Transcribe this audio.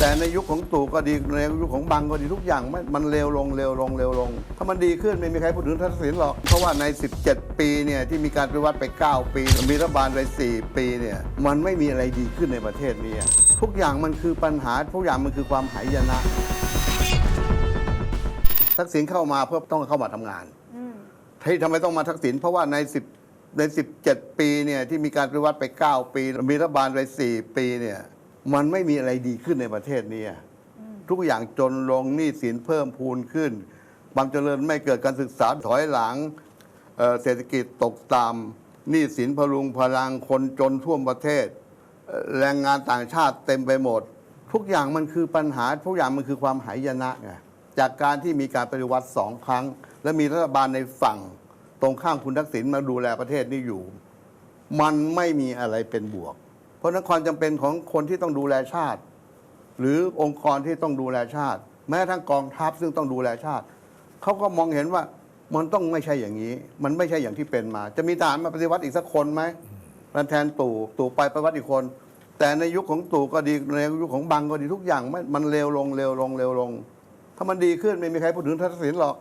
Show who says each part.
Speaker 1: แต่ในยุคของตู่ก็ดีในยุคของบังก็ดีทุกอย่างมันมันเลวลงเลวลงเลวลง ถ้ามันดีขึ้นไม่มีใครพูดถึงทักษิณหรอก เพราะว่าใน 17 ปีเนี่ยที่มีการปฏิวัติไป 9 ปี มีรัฐบาลไป 4 ปีเนี่ยมันไม่มีอะไรดีขึ้นในประเทศนี้อะทุกอย่างมันคือปัญหาทุกอย่างมันคือความหายนะทักษิณเข้ามาเพื่อต้องเข้ามาทำงาน
Speaker 2: อืม
Speaker 1: ที่ทำไมต้องมาทักษิณเพราะว่าใน 10ใน 17 ปีเนี่ยที่มีการปฏิวัติไป 9 ปี มีรัฐบาลไป 4 ปีเนี่ย มันไม่มีอะไรดีขึ้นในประเทศนี้อะทุกอย่างจนลงหนี้สินเพิ่มพูนขึ้น ความเจริญไม่เกิดการศึกษาถอยหลังเอ่อเศรษฐกิจตกต่ำหนี้สินพลุงพลังคนจนทั่วประเทศเอ่อแรงงานต่างชาติเต็มไปหมด ทุกอย่างมันคือปัญหา ทุกอย่างมันคือความหายนะไงจากการที่มีการปฏิวัติสองครั้ง และมีรัฐบาลในฝั่งตรงข้ามคุณทักษิณมาดูแลประเทศนี้อยู่ มันไม่มีอะไรเป็นบวกเพ ราะนั้นความจำเป็นของคนที่ต้องดูแลชาติ หรือองค์กรที่ต้องดูแลชาติ แม้ทั้งกองทัพซึ่งต้องดูแลชาติเขาก็มองเห็นว่ามันต้องไม่ใช่อย่างนี้ มันไม่ใช่อย่างที่เป็นมา จะมีทหารมาปฏิวัติอีกสักคนไหมมาแทนตู่ตู่ไปปฏิวัติอีกคน แต่ในยุคของตู่ก็ดีในยุคของบังก็ดีทุกอย่างมันมันเลวลงเลวลงเลวลง ถ้ามันดีขึ้นไม่มีใครพูดถึงทักษิณหรอก